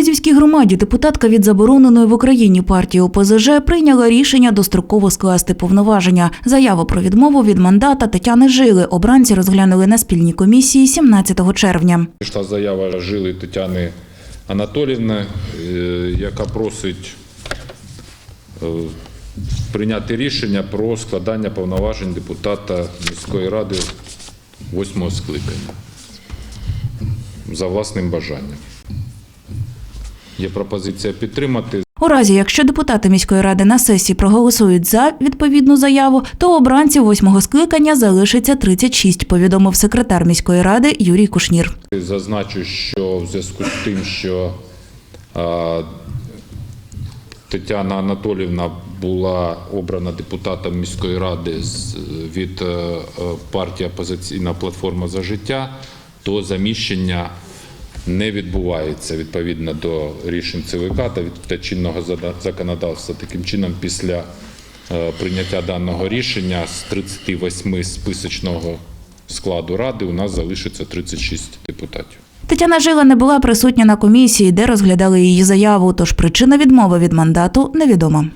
Лозівській громаді депутатка від забороненої в Україні партії ОПЗЖ прийняла рішення достроково скласти повноваження. Заяву про відмову від мандата Тетяни Жили обранці розглянули на спільній комісії 17 червня. Прийшла заява жили Тетяни Анатолівни, е, яка просить е, прийняти рішення про складання повноважень депутата міської ради восьмого скликання за власним бажанням. Є пропозиція підтримати. У разі, якщо депутати міської ради на сесії проголосують за відповідну заяву, то обранців восьмого скликання залишиться 36, повідомив секретар міської ради Юрій Кушнір. Зазначу, що в зв'язку з тим, що а, Тетяна Анатолівна була обрана депутатом міської ради з- від е, е, партії Опозиційна платформа за життя, то заміщення не відбувається відповідно до рішень ЦВК та від чинного законодавства. Таким чином, після е, прийняття даного рішення з 38 списочного складу ради у нас залишиться 36 депутатів. Тетяна Жила не була присутня на комісії, де розглядали її заяву, тож причина відмови від мандату невідома.